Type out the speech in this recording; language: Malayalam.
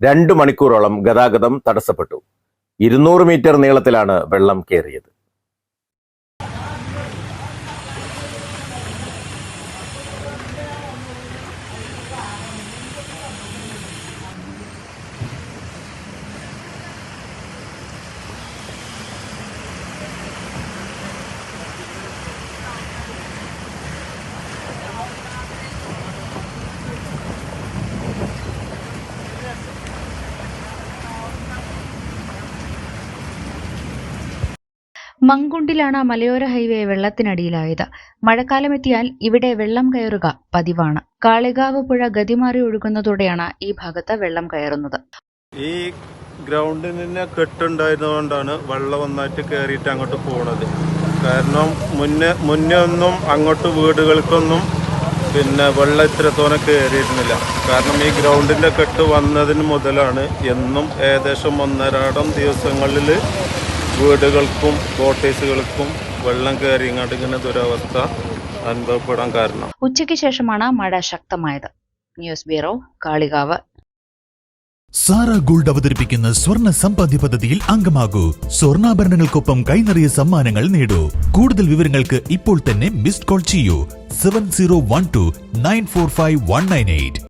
രണ്ടു മണിക്കൂറോളം ഗതാഗതം തടസ്സപ്പെട്ടു. ഇരുന്നൂറ് മീറ്റർ നീളത്തിലാണ് വെള്ളം കയറിയത് മങ്കുണ്ടിലാണ് മലയോര ഹൈവേ വെള്ളത്തിനടിയിലായത്. മഴക്കാലമെത്തിയാൽ ഇവിടെ വെള്ളം കയറുക പതിവാണ്. കാളികാവ് പുഴ ഗതിമാറി ഒഴുകുന്നതോടെയാണ് ഈ ഭാഗത്ത് വെള്ളം കയറുന്നത്. ഈ ഗ്രൗണ്ടിൽ നിന്ന് കെട്ടുണ്ടായിരുന്നതുകൊണ്ടാണ് വെള്ളം ഒന്നായിട്ട് കയറിയിട്ട് അങ്ങോട്ട് പോണത്. കാരണം മുന്നേ മുന്നേ ഒന്നും അങ്ങോട്ട് വീടുകൾക്കൊന്നും പിന്നെ വെള്ളം ഇത്രത്തോനെ കയറിയിരുന്നില്ല. കാരണം ഈ ഗ്രൗണ്ടിന്റെ കെട്ട് വന്നതിന് മുതലാണ് എന്നും ഏകദേശം ഒന്നരാടം ദിവസങ്ങളിൽ വീടുകൾക്കും കോട്ടേഴ്സുകൾക്കും വെള്ളം കയറി ഇങ്ങോട്ട് ഇങ്ങനെ ദുരവസ്ഥ അനുഭവപ്പെടാൻ കാരണം. ഉച്ചയ്ക്ക് ശേഷമാണ് മഴ ശക്തമായത്. News bureau Kalikavu. Sara gold അവതരിപ്പിക്കുന്ന സ്വർണ സമ്പാദ്യ പദ്ധതിയിൽ അംഗമാകൂ. സ്വർണാഭരണങ്ങൾക്കൊപ്പം കൈനിറിയ സമ്മാനങ്ങൾ നേടൂ. കൂടുതൽ വിവരങ്ങൾക്ക് ഇപ്പോൾ തന്നെ മിസ്ഡ് കോൾ ചെയ്യൂ. Seven zero one two nine four five one nine eight